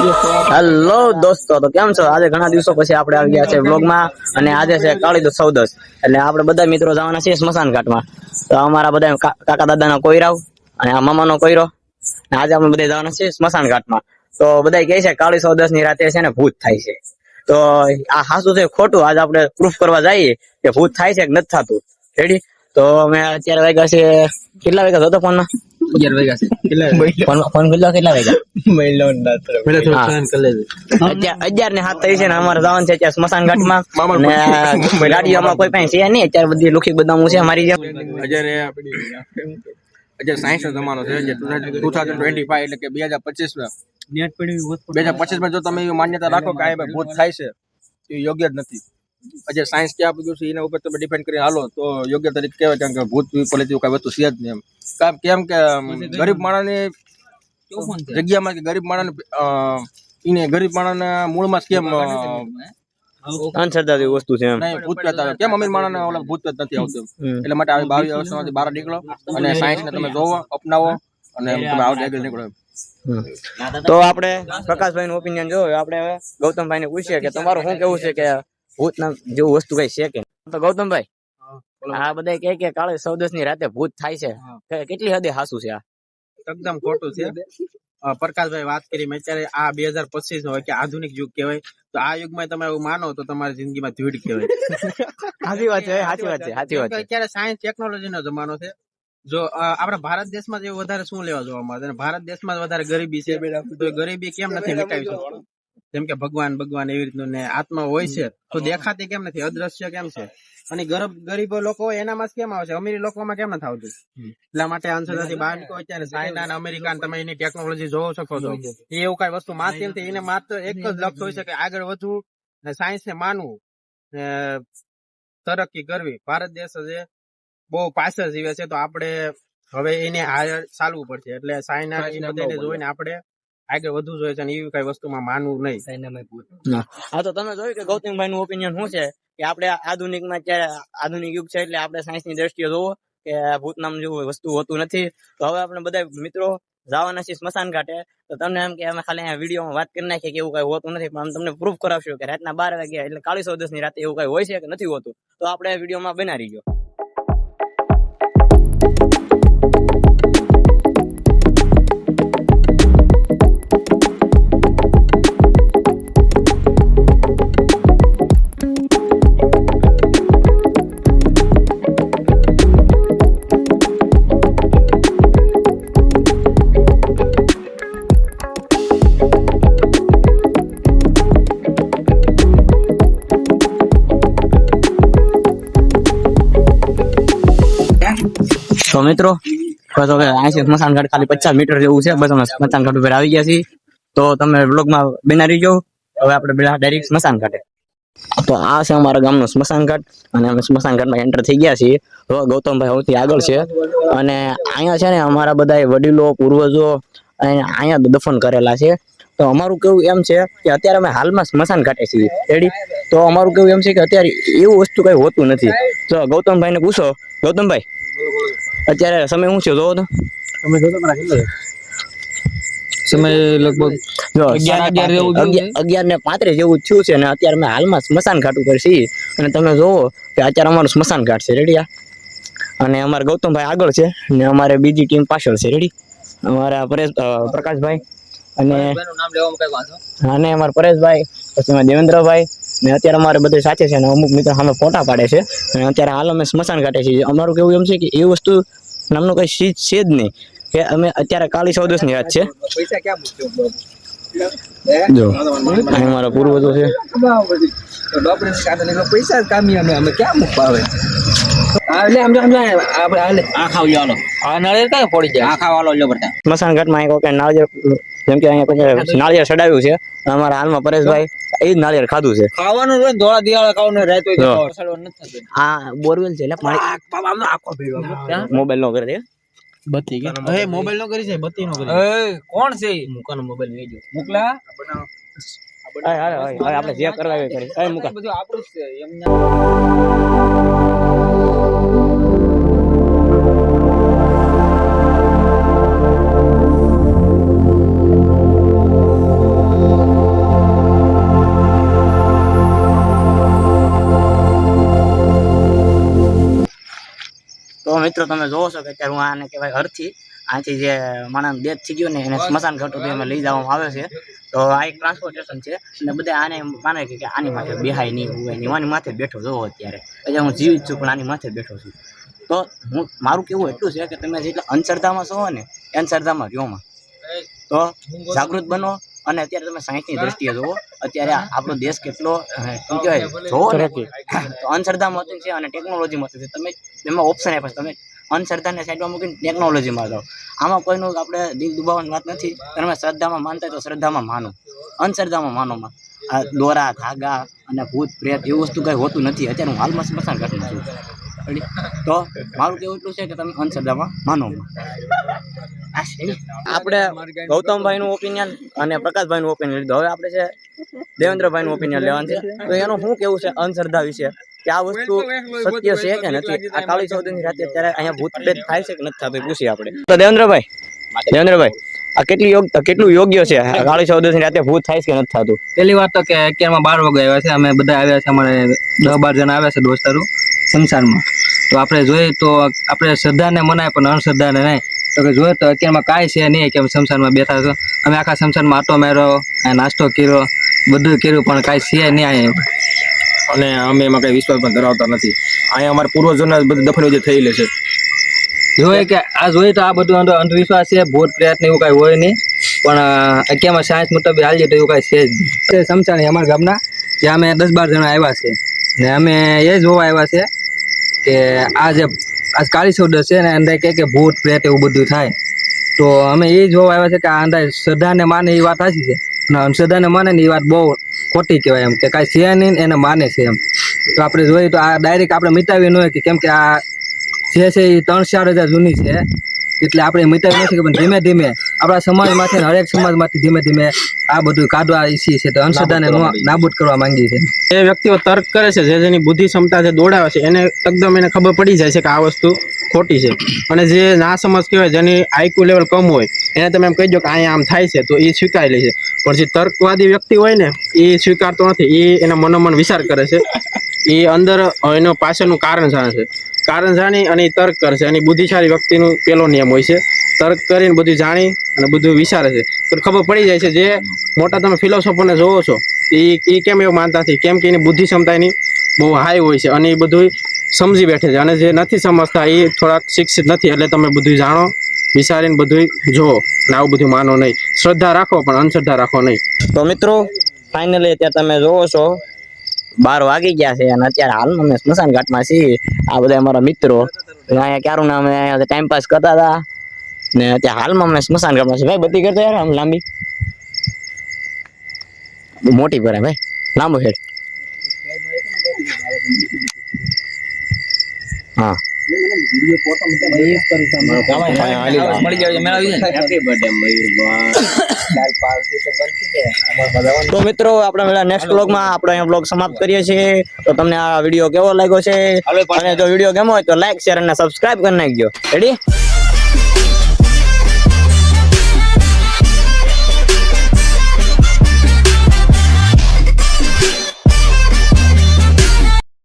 Hello દોસ્તો, તો કેમ છો? આજે ઘણા દિવસો પછી આપણે આવી ગયા છે વ્લોગમાં અને આજે છે કાળી દસ ચૌદસ એટલે આપણે બધા મિત્રો જવાના છીએ સ્મશાન ઘાટમાં તો અમારા બધા કાકા દાદાનો કોયરાવ અને આ મામાનો કોયરો. અને આજે અમે બધા જવાના છીએ સ્મશાન ઘાટમાં તો બધા કહે છે કાળી ચૌદસની રાતે છે ને ભૂત થાય છે. તો આ હાસું છે ખોટું. આજે આપણે પ્રૂફ કરવા જઈએ કે ભૂત થાય છે કે નથી થતું. રેડી તો અમે અત્યારે વાગ્યા છે કેટલા વાગ્યા હતો ફોનમાં? અગિયાર વાગ્યા છે કેટલા ફોન ફોન કેટલા કેટલા વાગ્યા અગિયાર ને સાત થઈ છે ને અમારે જવાનું છે ત્યાં સ્મશાન ઘાટમાં ને ગાડીઓમાં કોઈ પાસે છે નહીં અત્યારે બધી લુખી બદામું છે અમારી જેમ અત્યારે અત્યારે સાયન્સ નો જમાનો છે જે ટુ થાઉઝન્ડ ટ્વેન્ટી ફાઈવ એટલે કે બે હજાર પચીસમાં બે હજાર પચીસમાં જો તમે એવી માન્યતા રાખો કે આ ભૂત થાય છે એ યોગ્ય જ નથી આજે સાયન્સ ક્યાં આપ્યું છે એના ઉપર તમે ડિપેન્ડ કરી હાલો તો યોગ્ય તરીકે કહેવાય કારણ કે ભૂત વિપરીત એવું કઈ વસ્તુ છે જ નહીં એમ. કામ કેમ કે ગરીબ માણસની જગ્યામાં કે ગરીબ માણસ એને ગરીબ માણસના મૂળમાં કેમ અ, એવી વસ્તુ છે એમ. નહીં ભૂત પ્રેત આવે કેમ અમીર માણસને ઓલા ભૂત પ્રેત નથી આવતું. એટલે માટે આવી બાવીસ વર્ષમાંથી બહાર નીકળો અને સાયન્સને તમે જોવો અપનાવો અને તમે આઉટ આગળ નીકળો તો આપણે પ્રકાશભાઈ નું ઓપિનિયન જોયું આપણે હવે ગૌતમભાઈ ને પૂછીએ કે તમારું શું કેવું છે કે ભૂત ના જેવું વસ્તુ કઈ છે કે તો ગૌતમભાઈ આ બધા કે કે કાળે સૌદસની રાતે ભૂત થાય છે. કેટલી હદે હાસુ છે આ? એકદમ ખોટું છે. પ્રકાશભાઈ વાત કરી મેં અત્યારે આ બે હજાર પચીસ હોય કે આધુનિક યુગ કહેવાય તો આ યુગમાં તમે એવું માનો તો તમારી જિંદગીમાં ધૂળ કહેવાય. સાચી વાત છે સાચી વાત છે સાચી વાત છે. અત્યારે સાયન્સ ટેકનોલોજી નો જમાનો છે. જો આપણા ભારત દેશમાં જે વધારે શું લેવા જોવા મળે? છે? ભારત દેશમાં વધારે ગરીબી છે. તો ગરીબી કેમ નથી મિટાવી શકતું? જેમ કે ભગવાન ભગવાન એવી રીતનું ને આત્મા હોય છે તો દેખાતી કેમ નથી? અદ્રશ્ય કેમ છે? અને ગરીબ ગરીબો લોકો એનામાં જ કેમ આવશે અમીર લોકોમાં કેમ નથી આવતું? એટલા માટે અંધશ્રદ્ધાથી બહાર નીકળો અત્યારે ચાઇના અને અમેરિકા તમે એની ટેકનોલોજી જોવો શકો છો. એ એવું કઈ વસ્તુ માત્ર નથી એને માત્ર એક જ લક્ષ્ય હોય છે કે આગળ વધવું ને સાયન્સ ને માનવું ને તરક્કી કરવી. ભારત દેશ છે બહુ પાછળ જીવે છે તો આપણે હવે એને હાયર ચાલવું પડશે. એટલે સાયના જોઈને આપણે આગળ વધવું જોઈએ છે અને એવી કઈ વસ્તુમાં માનવું નહીં. હા તો તમે જોયું કે ગૌતમભાઈ નું ઓપિનિયન શું છે? કે આપણે આધુનિકમાં અત્યારે આધુનિક યુગ છે એટલે આપણે સાયન્સની દ્રષ્ટિએ જોવો કે ભૂત નામ જેવું વસ્તુ હોતું નથી. તો હવે આપણે બધા મિત્રો જવાના છીએ સ્મશાન ઘાટે. તો તમને એમ કે અમે ખાલી અહીંયા વિડીયોમાં વાત કરી નાખીએ કે એવું કઈ હોતું નથી પણ અમે તમને પ્રૂફ કરાવશું કે રાતના બાર વાગ્યા એટલે કાળી ચૌદસની રાતે એવું કઈ હોય છે કે નથી હોતું. તો આપણે વિડીયોમાં બનાવી ગયો. તો મિત્રો? બસ હવે અહીંથી છે ઘાટ ખાલી પચાસ મીટર જેવું છે. બસ અમે ઘાટ ઉપર આવી ગયા છીએ. તો તમે બ્લોગમાં બનાવી રહીજો હવે આપણે પેલા ડાયરેક્ટ સ્મશાન ઘાટે તો આ છે અમારા ગામનું સ્મશાન ઘાટ અને અમે સ્મશાન ઘાટમાં એન્ટર થઈ ગયા છીએ. હવે ગૌતમભાઈ સૌથી આગળ છે. અને અહીંયા છે ને અમારા બધા વડીલો, પૂર્વજો અહીંયા દફન કરેલા છે. તો અમારું કેવું એમ છે કે અત્યારે અમે હાલમાં સ્મશાન ઘાટે છીએ. રેડી તો અમારું કેવું એમ છે કે અત્યારે એવું વસ્તુ કઈ હોતું નથી. તો ગૌતમભાઈ ને પૂછો. ગૌતમભાઈ અત્યારે સમય શું છે જોવો તો. તમે લગભગ જો અગિયાર- સમય લગભગ અગિયાર ને પાંત્રીસ જેવું થયું છે અને અત્યારે અમે હાલમાં સ્મશાન ઘાટ ઉપર છીએ. અને તમે જોવો કે અત્યારે અમારું સ્મશાન ઘાટ છે. રેડી આ? અને અમારે ગૌતમભાઈ આગળ છે. ને અમારે બીજી ટીમ પાછળ છે. રેડી અમારા પરેશ પ્રકાશભાઈ અને અને અમારા પરેશભાઈ પછી અમારા દેવેન્દ્રભાઈ ને અત્યારે અમારે બધે સાથે છે અને અમુક મિત્રો સામે ફોટા પાડે છે. અને અત્યારે હાલ અમે સ્મશાન ઘાટે છીએ. અમારું કેવું એમ છે કે એ વસ્તુ નામનું કઈ ચીજ છે જ નહીં. કે અમે અત્યારે કાળી ચૌદસની વાત છે. જો. અહીં મારા પૂર્વજો છે. પૈસા કામી અમે. અમે ક્યાં મૂકવા આવે? ઘાટમાં નાળિયેર જેમ કે અહીંયા નાળિયેર ચડાવ્યું છે. અમારા હાલમાં પરેશભાઈ એ નાળિયેર ખાધું છે. ખાવાનું હોય ધોળા દિવાળા ખાવાનું રાત હોય જો. તો સડવાનું નથી હા બોરવેલ છે એટલે પાણી આખો ભીડો મોબાઈલ નો કરી દે. બત્તી કે? મોબાઈલ નો કરી છે બત્તી નો કરી એ કોણ છે? મુકાનો મોબાઈલ વેજો મોકલા? હવે આપણે જે કરવા કરી. બધું આપણું જ છે એમને મિત્રો તમે જોવો છો કે અત્યારે હું આને કહેવાય અર્થી આથી જે માણસ ડેથ થઈ ગયો ને એને સ્મશાન ઘાટ અમે લઈ જવામાં આવે છે. તો આ એક ટ્રાન્સપોર્ટેશન છે અને બધા આને માને કે આની માથે બેહાય નહીં હોય નહીં. આની માથે બેઠો જોવો અત્યારે. એટલે હું જીવિત છું પણ આની માથે બેઠો છું. તો હું, મારું કેવું એટલું છે કે તમે જેટલા અંધશ્રદ્ધામાં છો ને, અંધશ્રદ્ધામાં રહ્યોમાં. તો જાગૃત બનો અને અત્યારે તમે સાયન્સની દ્રષ્ટિએ જુઓ અત્યારે આપણો દેશ કેટલો શું કહેવાય? જોવો ને તો અંધશ્રદ્ધામાં હતું છે અને ટેકનોલોજીમાં હતું છે. તમે એમાં ઓપ્શન આપ્યા તમે અંધશ્રદ્ધાને સાઈડમાં મૂકીને ટેકનોલોજીમાં જાઓ. આમાં કોઈનું આપણે દિલ દુબાવવાની વાત નથી. તમે શ્રદ્ધામાં માનતા હોય તો શ્રદ્ધામાં માનો. અંધશ્રદ્ધામાં માનોમાં આ દોરા ધાગા અને ભૂત પ્રેત એવું વસ્તુ કંઈ હોતું નથી. અત્યારે હું હાલમાં સ્મશાન ઘટના છું? તો મારું કેવું એટલું છે કે તમે અંધશ્રદ્ધામાં માનો. આપણે ગૌતમભાઈ નું ઓપિનિયન અને પ્રકાશભાઈ નું ઓપિનિયન લીધું. હવે આપણે છે દેવેન્દ્રભાઈ નું ઓપિનિયન લેવાનું છે. તો એનું શું કેવું છે અંધશ્રદ્ધા વિશે? કે આ વસ્તુ સત્ય છે કે નથી? આ કાળી ચૌદશની રાતે અત્યારે અહીંયા ભૂત થાય છે કે નથી થતું પૂછીએ આપણે. તો દેવેન્દ્રભાઈ દેવેન્દ્રભાઈ આ કેટલી યોગ કેટલું યોગ્ય છે? આ કાળી ચૌદશની રાતે ભૂત થાય છે કે નથી થતું? પેલી વાત તો કે અત્યારમાં બાર વાગે આવ્યા છે. અમે બધા આવ્યા છે અમારે દસ બાર જણા આવ્યા છે દોસ્તારો સંસારમાં. તો આપણે જોઈએ તો આપણે શ્રદ્ધાને મનાય પણ અંધશ્રદ્ધાને નહીં. તો કે જોઈએ તો અત્યારમાં કાંઈ છે નહીં કે અમે સંસારમાં બેઠા છો. અમે આખા શમશાનમાં આટો માર્યો આ નાસ્તો કર્યો બધું કર્યું પણ કાંઈ છે નહીં અહીંયા. અને અમે એમાં કાંઈ વિશ્વાસ પણ ધરાવતા નથી. અહીંયા અમારા પૂર્વજોના બધું દફન જે થયેલી છે. જોઈએ કે આ જોઈએ તો આ બધું અંધ- અંધવિશ્વાસ છે ભૂત પ્રયત્ન એવું કાંઈ હોય નહીં. પણ અત્યારમાં સાયન્સ મુજબ હાલીએ તો એવું કાંઈ છે જ. તે અમારા ગામના ત્યાં અમે દસ બાર જણા આવ્યા છે. ને અમે એ જોવા આવ્યા છે. કે આ જે આજ કાળી ચૌદશ છે ને અંદર કહે કે ભૂત, પ્રેત એવું બધું થાય. તો અમે એ જોવા આવ્યા છે કે આ અંદર શ્રદ્ધાને માને એ વાત સાચી છે. અને અંધશ્રદ્ધાને માને ને એ વાત બહુ ખોટી કહેવાય એમ, કે કાંઈ છે નહીં એને માને છે એમ. તો આપણે જોઈએ તો આ ડાયરેક્ટ આપણે મિટાવી ન હોય કે કેમ કે આ જે છે એ ત્રણ ચાર હજાર જૂની છે. એટલે આપણે મિટાવી નથી પણ ધીમે ધીમે આપણા સમાજમાંથી હરેક સમાજમાંથી ધીમે ધીમે આ બધું કાઢવા ઈચ્છીએ છે તો અંધશ્રદ્ધાને નાબૂદ કરવા માંગીએ છીએ. એ વ્યક્તિઓ તર્ક કરે છે જે જેની બુદ્ધિ ક્ષમતા જે દોડાવે છે એને એકદમ એને ખબર પડી જાય છે કે આ વસ્તુ ખોટી છે. અને જે ના સમજ કહેવાય જેની આઈક્યુ લેવલ કમ હોય એને તમે એમ કહી દો કે અહીંયા આમ થાય છે તો એ સ્વીકારી લે છે. પણ જે તર્કવાદી વ્યક્તિ હોય ને એ સ્વીકારતો નથી એ એના મનોમન વિચાર કરે છે. એ અંદર એનો પાછળનું કારણ જાણે છે. કારણ જાણી અને એ તર્ક કરશે છે. અને બુદ્ધિશાળી વ્યક્તિનું પેલો નિયમ હોય છે. તર્ક કરીને બધું જાણી અને બધું વિચારે છે. તો ખબર પડી જાય છે જે મોટા તમે ફિલોસોફરને જોવો છો એ એ કેમ એવું માનતા નથી? કેમ કે એની બુદ્ધિ ક્ષમતા એની બહુ હાઈ હોય છે અને એ બધું સમજી બેઠે છે અને જે નથી સમજતા એ થોડાક શિક્ષિત નથી, એટલે તમે બધું જાણો, વિચારીને બધું જુઓ અને આવું બધું માનો નહીં. શ્રદ્ધા રાખો, પણ અંધશ્રદ્ધા રાખો નહીં. તો મિત્રો ફાઇનલી અત્યારે તમે જોવો છો, બાર વાગી ગયા છે અને અત્યારે હાલમાં અમે સ્મશાન ઘાટમાં છીએ. આ બધા અમારા મિત્રો. અહીંયા ક્યારું ના અમે અહીંયા ટાઈમ પાસ કરતા હતા ને ત્યાં હાલમાં અમે સ્મશાન ઘાટમાં છે. ભાઈ બધી કરતો યાર આમ લાંબી. મોટી ભરે ભાઈ લાંબો હેડ. હા. તો મિત્રો આપણે પેલા નેક્સ્ટ બ્લોગમાં આપણે અહીંયા બ્લોગ સમાપ્ત કરીએ છીએ. તો તમને આ વીડિયો કેવો લાગ્યો છે? અને જો વીડિયો ગમ્યો હોય તો લાઈક શેર અને સબસ્ક્રાઇબ કરી નાખજો. રેડી